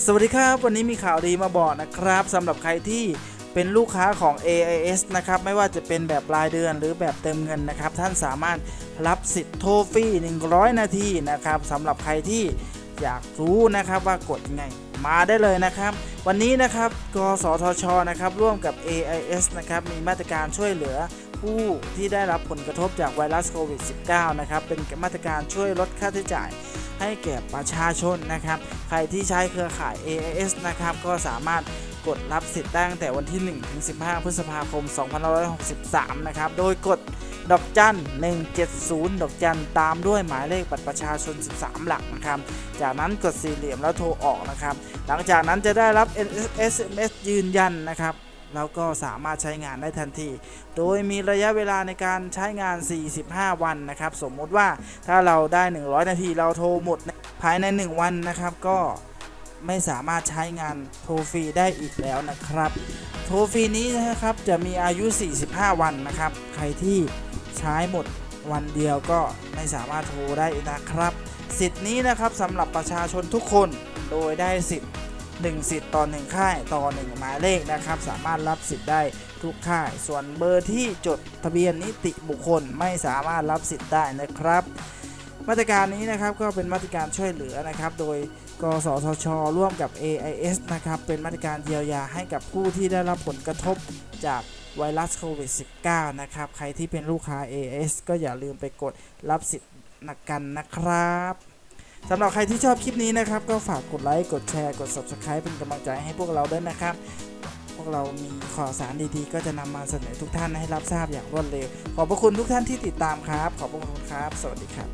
สวัสดีครับวันนี้มีข่าวดีมาบอกนะครับสำหรับใครที่เป็นลูกค้าของ AIS นะครับ ไม่ว่าจะเป็นแบบรายเดือนหรือแบบเติมเงินนะครับ ท่านสามารถรับสิทธิ์โทรฟรี 100 นาทีนะครับสำหรับใครที่อยากรู้นะครับว่ากดยังไงมาได้เลยนะครับ วันนี้นะครับกสทชนะครับร่วมกับ AIS นะครับมีมาตรการช่วยเหลือผู้ที่ได้รับผลกระทบจากไวรัสโควิด -19 นะครับเป็นมาตรการช่วยลดค่าใช้จ่าย ให้แก่ประชาชนนะครับ ใครที่ใช้เครือข่าย AIS นะครับก็สามารถกดรับสิทธิ์ตั้งแต่วันที่ 1 ถึง 15 พฤษภาคม 2563 นะครับ โดยกดดอกจัน 170 ดอกจันตามด้วยหมายเลขบัตรประชาชน 13 หลักนะครับ จากนั้นกดสี่เหลี่ยมแล้วโทรออกนะครับ หลังจากนั้นจะได้รับ SMS ยืนยันนะครับ แล้วก็สามารถใช้งานได้ทันที โดยมีระยะเวลาในการใช้งาน 45 วันนะครับ สมมุติว่าถ้าเราได้ 100 นาทีเราโทรหมดภายใน 1 วันนะครับก็ไม่สามารถใช้งานโทรฟรีได้อีกแล้วนะครับ โทรฟรีนี้นะครับจะมีอายุ 45 วันนะครับ ใครที่ใช้หมดวันเดียวก็ไม่สามารถโทรได้นะครับ สิทธิ์นี้นะครับสำหรับประชาชนทุกคนโดยได้สิทธิ์ 1 สิทธิ์ต่อ 1 ค่ายต่อ 1 หมายเลขนะครับ สามารถรับสิทธิ์ได้ทุกค่าย ส่วนเบอร์ที่จดทะเบียนนิติบุคคลไม่สามารถรับสิทธิ์ได้นะครับมาตรการนี้นะครับก็เป็นมาตรการช่วยเหลือนะครับ โดยกสทช ร่วมกับ AIS นะครับ เป็นมาตรการเยียวยาให้กับผู้ที่ได้รับผลกระทบจากไวรัสโควิด -19 นะครับ ใครที่เป็นลูกค้า AIS ก็อย่าลืมไปกดรับสิทธิ์นกันนะครับ สำหรับใครที่ชอบคลิปนี้นะครับ ก็ฝากกดไลค์กดแชร์กด Subscribe เป็นกำลังใจให้พวกเราด้วยนะครับ พวกเรามีข่าวสารดีๆ ก็จะนำมาเสนอทุกท่านให้รับทราบอย่างรวดเร็ว ขอบพระคุณทุกท่านที่ติดตามครับ ขอบพระคุณครับ สวัสดีครับ